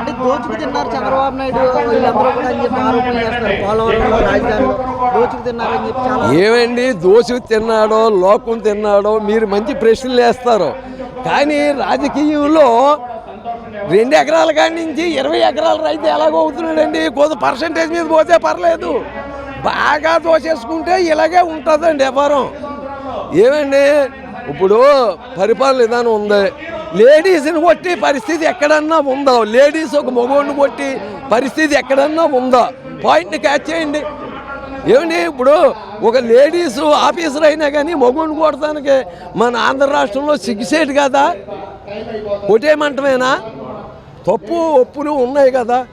అంటే దోచుకు తిన్నారు చంద్రబాబు నాయుడు వీళ్ళందరూ కూడా అని చెప్పి ఆరోపణలు చేస్తారు పోలవరంలో రాజధానిలో. దోచుకు తిన్నారని చెప్పి చాలా ఏమండి? దోషు తిన్నాడో లోకం తిన్నాడో మీరు మంచి ప్రశ్నలు వేస్తారు. కానీ రాజకీయంలో రెండు ఎకరాల కాడి నుంచి ఇరవై ఎకరాల రైతు ఎలాగో అవుతున్నాడండి? కొంత పర్సంటేజ్ మీద పోతే పర్లేదు. బాగా దోచేసుకుంటే ఇలాగే ఉంటుందండి వ్యాపారం. ఏమండి? ఇప్పుడు పరిపాలన విధానం ఉంది. లేడీస్ని కొట్టి పరిస్థితి ఎక్కడన్నా ఉందా? లేడీస్ ఒక మగవాడిని కొట్టి పరిస్థితి ఎక్కడన్నా ఉందా? పాయింట్ని క్యాచ్ చేయండి. ఏమండి ఇప్పుడు ఒక లేడీస్ ఆఫీసర్ అయినా కానీ మగవాడిని కొడటానికి మన ఆంధ్ర రాష్ట్రంలో సిగ్గుసేటు కదా? కొట్టేయమంటమేనా? తప్పు ఒప్పులు ఉన్నాయి కదా?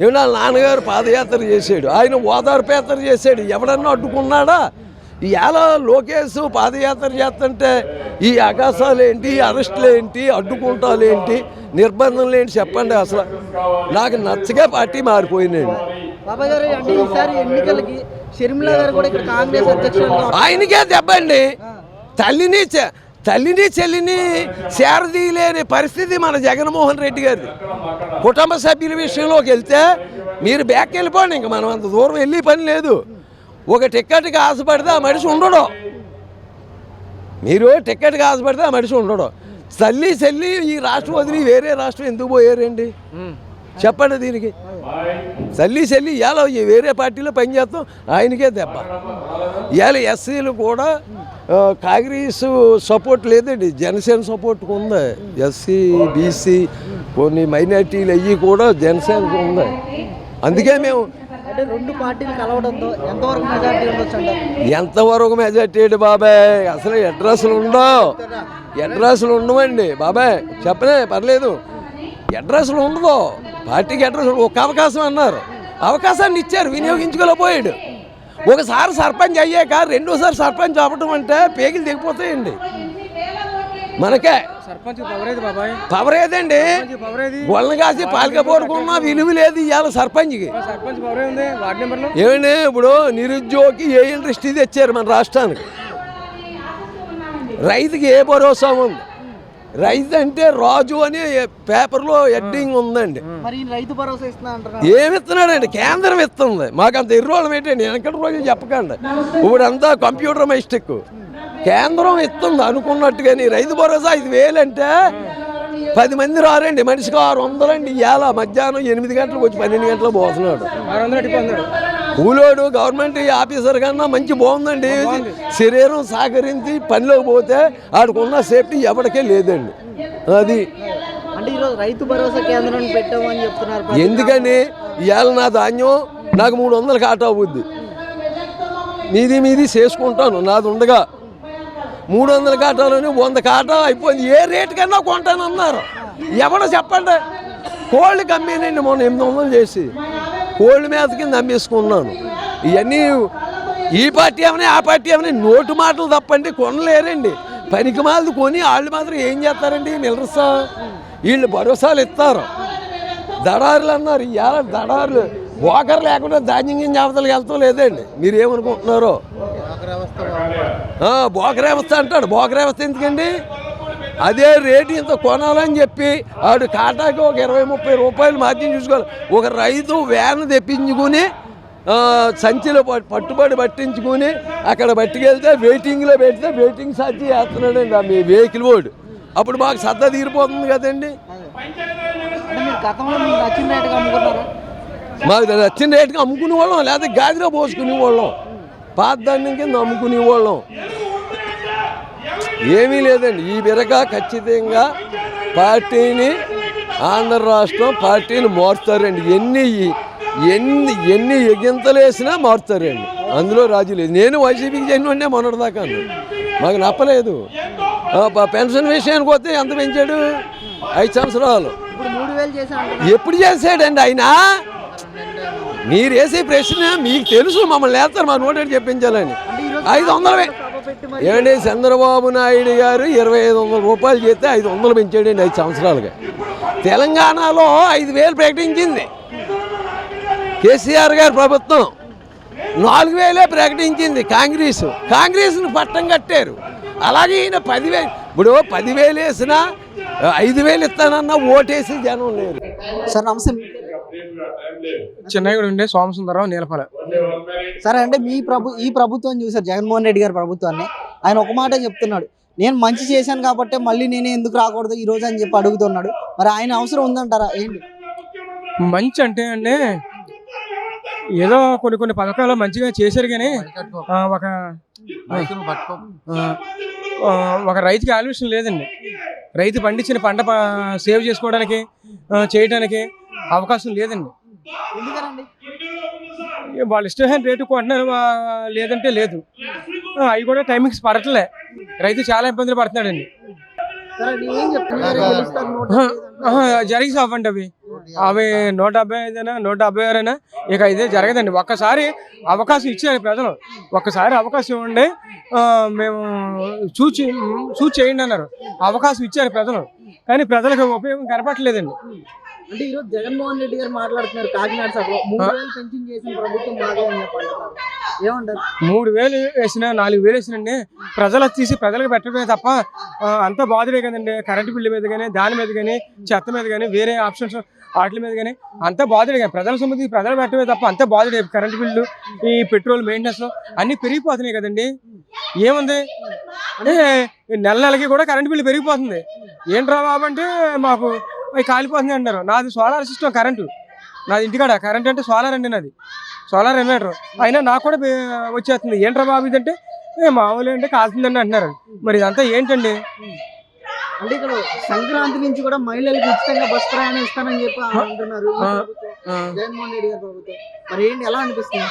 ఏమన్నా నాన్నగారు పాదయాత్ర చేశాడు. ఆయన ఓదార్పు యాత్ర చేశాడు. ఎవడన్నా అడ్డుకున్నాడా? ఇవాళ లోకేష్ పాదయాత్ర చేస్తుంటే ఈ ఆకాశాలు ఏంటి అరెస్టులు ఏంటి అడ్డుకుంటాలు ఏంటి నిర్బంధనలు ఏంటి చెప్పండి అసలు. నాకు నచ్చగా పార్టీ గారు అంటే ఈసారి ఎన్నికలకి షర్మిల గారు కూడా ఇక్కడ కాంగ్రెస్. ఆయనకే దెబ్బండి. తల్లిని తల్లిని చెల్లిని చేరదీయలేని పరిస్థితి మన జగన్మోహన్ రెడ్డి గారిది. కుటుంబ సభ్యుల విషయంలోకి వెళ్తే మీరు బ్యాక్ వెళ్ళిపోండి ఇంక మనం అంత దూరం వెళ్ళి పని లేదు. ఒక టిక్కెట్కి ఆశపడితే ఆ మనిషి ఉండడు. మీరు టిక్కెట్కి ఆశపడితే ఆ మనిషి ఉండడు. తల్లి చెల్లి ఈ రాష్ట్రం వదిలి వేరే రాష్ట్రం ఎందుకు పోయారండి? చెప్పండి దీనికి. తల్లి చెల్లి ఇవాళ వేరే పార్టీలో పనిచేస్తాం ఆయనకే దెబ్బ. ఇవాళ ఎస్సీలు కూడా కాంగ్రెస్ సపోర్ట్ లేదండి జనసేన సపోర్ట్ ఉంది. ఎస్సీ బీసీ కొన్ని మైనార్టీలు అయ్యి కూడా జనసేనకు ఉంది. అందుకే మేము అంటే రెండు పార్టీలు కలవడంతో ఎంతవరకు మెజార్టీ ఉండొచ్చు ఎంతవరకు మెజార్టీ ఏంటి బాబాయ్? అసలు అడ్రస్లు ఉండవు. అడ్రస్లు ఉండవండి బాబాయ్. చెప్పలే పర్లేదు. అడ్రస్లు ఉండదు పార్టీకి అడ్రస్ ఒక అవకాశం అన్నారు. అవకాశాన్ని ఇచ్చారు వినియోగించుకోలేకపోయాడు. ఒకసారి సర్పంచ్ అయ్యాక రెండోసారి సర్పంచ్ అవ్వటం అంటే పేగిలు దిగిపోతాయండి మనకే. పవర్ ఏదండి గొల్లని కాసి పాలక పోరుకున్నా విలువ లేదు ఇవాళ సర్పంచ్కి. సర్పంచ్ పవరే ఉంది. వార్డు నెంబర్లో ఏమండి ఇప్పుడు నిరుద్యోగి ఏ ఇండస్ట్రీ తెచ్చారు మన రాష్ట్రానికి. రైతుకి ఏ భరోసా ఉంది? రైతు అంటే రాజు అని పేపర్లో హెడ్డింగ్ ఉందండి. మరి ఈయన రైతు భరోసా ఇస్తున్నా అంటారు ఏమి ఇస్తున్నాడండి? కేంద్రం ఇస్తుంది. మాకు అంత ఎర్రోళం ఏంటండి? వెనకటి రోజులు చెప్పకండి. ఇప్పుడు అంతా కంప్యూటర్ మైస్టిక్ కేంద్రం ఇస్తుంది అనుకున్నట్టుగాని రైతు భరోసా ఐదు వేలు అంటే పది మంది రారండి. మనిషికి ఆరు వందలండి. ఇవాళ మధ్యాహ్నం ఎనిమిది గంటలకు వచ్చి పన్నెండు గంటలకు పోతున్నాడు. కూలోడు గవర్నమెంట్ ఆఫీసర్ కన్నా మంచి బాగుందండి. శరీరం సహకరించి పనిలోకి పోతే ఆడుకున్న సేఫ్టీ ఎవరికే లేదండి. అది అంటే ఈరోజు రైతు భరోసా పెట్టామని చెప్తున్నారు ఎందుకని? ఇవాళ నా ధాన్యం నాకు మూడు వందలు కాటా అవుద్ది. మీది మీది చేసుకుంటాను. నాది ఉండగా మూడు వందల కాటాలోని వంద కాటా అయిపోయింది. ఏ రేటు కన్నా కొంటానన్నారు. ఎవడో చెప్పండి? కోళ్ళు కమ్మేనండి మొన్న ఎనిమిది వందలు చేసి. కోళ్ళ మీద కింద అమ్మేసుకున్నాను. ఇవన్నీ ఈ పార్టీ ఏమని ఆ పార్టీ ఏమని నోటు మాటలు తప్పండి కొనలేరండి. పనికి మాలది కొని వాళ్ళు మాత్రం ఏం చేస్తారండి? నిలరసా. వీళ్ళు భరోసాలు ఇస్తారు. దడారులు అన్నారు. ఇవాళ దడారులు. బోకర్ లేకుండా ధాన్యం గింజ అవతలకి వెళ్తాం లేదండి మీరు ఏమనుకుంటున్నారో ఆ, బోకర్ వ్యవస్థ అంటాడు. బోకర్ వ్యవస్థ ఎందుకండి? అదే రేటు ఇంత కొనాలని చెప్పి ఆడు కాటాకి ఒక ఇరవై ముప్పై రూపాయలు మార్జిన్ చూసుకోవాలి. ఒక రైతు వ్యాన్ తెప్పించుకుని సంచిలో పట్- పట్టుబడి పట్టించుకుని అక్కడ పట్టుకెళ్తే వెయిటింగ్లో పెడితే వెయిటింగ్ ఛార్జీ వేస్తున్నాడండి ఆ మీ వెహికల్ ఓడు అప్పుడు మాకు సత్తా తీరిపోతుంది కదండి. మాకు నచ్చిన రేటుకి అమ్ముకునే వాళ్ళం లేదా గాదిలో పోసుకునే వాళ్ళం. పాత ధాన్యం కింద అమ్ముకునే వాళ్ళం. ఏమీ లేదండి. ఈ బిరక ఖచ్చితంగా పార్టీని ఆంధ్ర రాష్ట్రం పార్టీని మారుతారండి ఎన్ని ఎన్ని ఎన్ని ఎగింతలు వేసినా మారుతారండి అందులో రాజీ లేదు. నేను వైసీపీకి చెందిన మొన్నటిదాకా మాకు నప్పలేదు. పెన్షన్ విషయానికి వస్తే ఎంత పెంచాడు? ఐదు సంవత్సరాలు. ఎప్పుడు చేసాడండి ఆయన? మీరు వేసే ప్రశ్న మీకు తెలుసు మమ్మల్ని వేస్తారు మా నోటెడ్ చెప్పించాలని. ఐదు వందలు ఏమండి చంద్రబాబు నాయుడు గారు ఇరవై ఐదు వందల రూపాయలు చేస్తే ఐదు వందలు పెంచాడండి ఐదు సంవత్సరాలుగా. తెలంగాణలో ఐదు వేలు ప్రకటించింది. కేసీఆర్ గారి ప్రభుత్వం నాలుగు వేలే ప్రకటించింది కాంగ్రెస్. కాంగ్రెస్ను పట్టం కట్టారు. అలాగే ఈయన పదివేలు ఇప్పుడు పదివేలు వేసినా ఐదు వేలు ఇస్తానన్నా ఓటేసి జనం లేరు. సార్ నమస్తే చెన్నై ఉండే సోమసుందరరావు నీలపల. సరే అంటే మీ ప్రభు ఈ ప్రభుత్వం చూసారు జగన్మోహన్ రెడ్డి గారి ప్రభుత్వాన్ని. ఆయన ఒక మాట చెప్తున్నాడు. నేను మంచి చేశాను కాబట్టి మళ్ళీ నేనే ఎందుకు రాకూడదు ఈ రోజు అని చెప్పి అడుగుతున్నాడు. మరి ఆయన అవసరం ఉందంటారా? ఏంటి? మంచి అంటే అండి ఏదో కొన్ని కొన్ని పథకాలు మంచిగా చేశారు కానీ ఆ, ఒక ఒక రైతుకి ఆలోచన లేదండి. రైతు పండించిన పంట సేవ్ చేసుకోవడానికి చేయడానికి అవకాశం లేదండి. ఎందుకనండి? వాళ్ళు ఇష్టమైన రేటు కొంటున్నారు లేదంటే లేదు. ఆ, అవి కూడా టైమింగ్స్ పడట్లే. రైతు చాలా ఇబ్బందులు పడుతున్నాడండి. జరిగి సావండి అవి. అవి నూట డెబ్బై ఐదైనా నూట డెబ్బై ఆరైనా ఇక ఇదే జరగదండి. ఒక్కసారి అవకాశం ఇచ్చారు ప్రజలు. ఒక్కసారి అవకాశం ఇవ్వండి. ఆ, మేము చూచి చూచి చేయండి అన్నారు. అవకాశం ఇచ్చారు ప్రజలు. కానీ ప్రజలకు ఉపయోగం కనపట్లేదండి అంటే ఈరోజు జగన్మోహన్ రెడ్డి గారు మాట్లాడుతున్నారు కాకినాడ సభలో. మూడు వేలు పెన్షన్ చేసిన ప్రభుత్వం అని చెప్పంటున్నారు ఏమంటారు? మూడు వేలు వేసిన నాలుగు వేలు వేసినండి ప్రజలకు తీసి ప్రజలకు పెట్టడమే తప్ప అంతా బాధలే కదండి. కరెంటు బిల్లు మీద కానీ దాని మీద కానీ చెత్త మీద కానీ వేరే ఆప్షన్స్ వాటి మీద కానీ అంతా బాధలే కానీ ప్రజల సొమ్ము ప్రజలు పెట్టడమే తప్ప అంతా బాధలే. కరెంటు బిల్లు ఈ పెట్రోల్ మెయింటెనెన్స్ అన్నీ పెరిగిపోతున్నాయి కదండి. ఏముంది? అంటే నెల నెలకి కూడా కరెంటు బిల్లు పెరిగిపోతుంది. ఏంట్రా బాబు అంటే మాకు అవి కాలిపోతుంది అంటారు నాది సోలార్ సిస్టమ్ కరెంటు. నాది ఇంటికాడ కరెంట్ అంటే సోలార్ అండి నాది. సోలార్ ఎన్వర్టర్ అయినా నాకు కూడా వచ్చేస్తుంది. ఏంట్రా బాబు ఇదంటే? ఏ మామూలు అంటే కాల్తుందండి అంటున్నారు. మరి ఇదంతా ఏంటండి? అంటే ఇక్కడ సంక్రాంతి నుంచి కూడా మహిళలకు ఉచితంగా బస్ ప్రయాణం ఇస్తానని చెప్పి అంటున్నారు జగన్మోహన్ రెడ్డి గారి ప్రభుత్వం. మరి ఏంటి ఎలా అనిపిస్తుంది?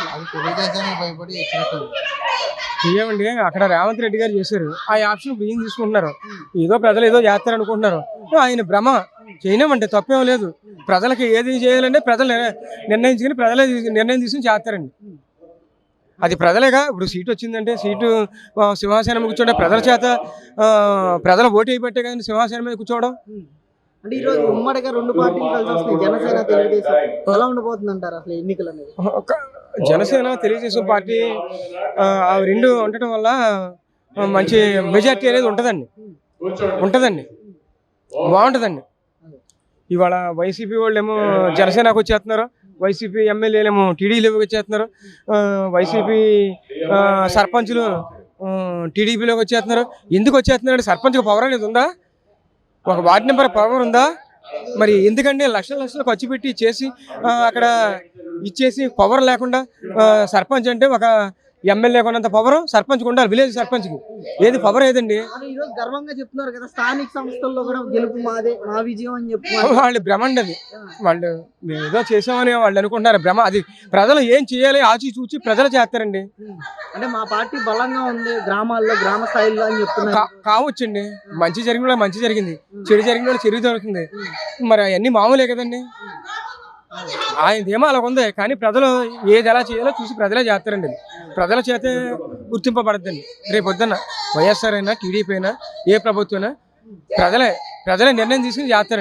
ఏమండి అక్కడ రేవంత్ రెడ్డి గారు చేశారు. ఆ ఆప్షన్ ఏం తీసుకుంటున్నారు. ఏదో ప్రజలు ఏదో చేస్తారు అనుకుంటున్నారు ఆయన భ్రమ. చేయలేమంటే తప్పేం లేదు. ప్రజలకి ఏది చేయాలంటే ప్రజలు నిర్ణ- నిర్ణయించుకుని ప్రజలే నిర్ణయం తీసుకుని చేస్తారండి. అది ప్రజలేగా ఇప్పుడు సీటు వచ్చిందంటే సీటు సింహాసనం మీద కూర్చోండి ప్రజల చేత ప్రజల ఓటు అయిపోతే కానీ సింహాసనం మీద కూర్చోవడం. అంటే ఈ రోజు ఉమ్మడిగా రెండు పార్టీలు కలిసి వస్తున్నాయి. జనసేన తెలుగుదేశం. ఎలా ఉండబోతుంది అంటారు అసలు ఎన్నికలు అనేది? జనసేన తెలుగుదేశం పార్టీ ఆ, అవి రెండు ఉండటం వల్ల మంచి మెజార్టీ అనేది ఉంటుందండి. ఉంటుందండి. బాగుంటుందండి. ఇవాళ వైసీపీ వాళ్ళు ఏమో జనసేనకు వచ్చేస్తున్నారు. వైసీపీ ఎమ్మెల్యేలేమో టీడీలోకి వచ్చేస్తున్నారు. వైసీపీ సర్పంచులు టీడీపీలోకి వచ్చేస్తున్నారు. ఎందుకు వచ్చేస్తున్నారు సర్పంచ్కి పవర్ అనేది ఉందా? ఒక వార్డు నెంబర్ పవర్ ఉందా? మరి ఎందుకంటే లక్షల లక్షలు ఖర్చు పెట్టి చేసి అక్కడ ఇచ్చేసి పవర్ లేకుండా సర్పంచ్ అంటే ఒక ఎమ్మెల్యే కొన్నంత పవర్ సర్పంచ్ ఉండాలి విలేజ్ సర్పంచ్కి. ఏది పవర్ ఏదండి? గర్వంగా చెప్తున్నారు కదా స్థానిక సంస్థల్లో కూడా గెలుపు మాదే మా విజయం అని చెప్తున్నారు వాళ్ళు భ్రమ అండి అది. వాళ్ళు మేము ఏదో చేసామని వాళ్ళు అనుకుంటున్నారు భ్రమ అది. ప్రజలు ఏం చేయాలి ఆచి చూచి ప్రజలు చేస్తారండి. అంటే మా పార్టీ బలంగా ఉంది గ్రామాల్లో గ్రామ స్థాయిలో అని చెప్తున్నారు. కావచ్చండి. మంచి జరిగిన మంచి జరిగింది. చెడు జరిగిన చెడు జరుగుతుంది. మరి అవన్నీ మామూలే కదండి. ఆయనదేమో అలా ఉంది కానీ ప్రజలు ఏది ఎలా చేయాలో చూసి ప్రజలే చేస్తారండి ప్రజల చేతే గుర్తింపబడద్దండి రేపు పొద్దున్న వైఎస్ఆర్ అయినా టీడీపీ అయినా ఏ ప్రభుత్వం అయినా ప్రజలే ప్రజలే నిర్ణయం తీసుకుని చేస్తారండి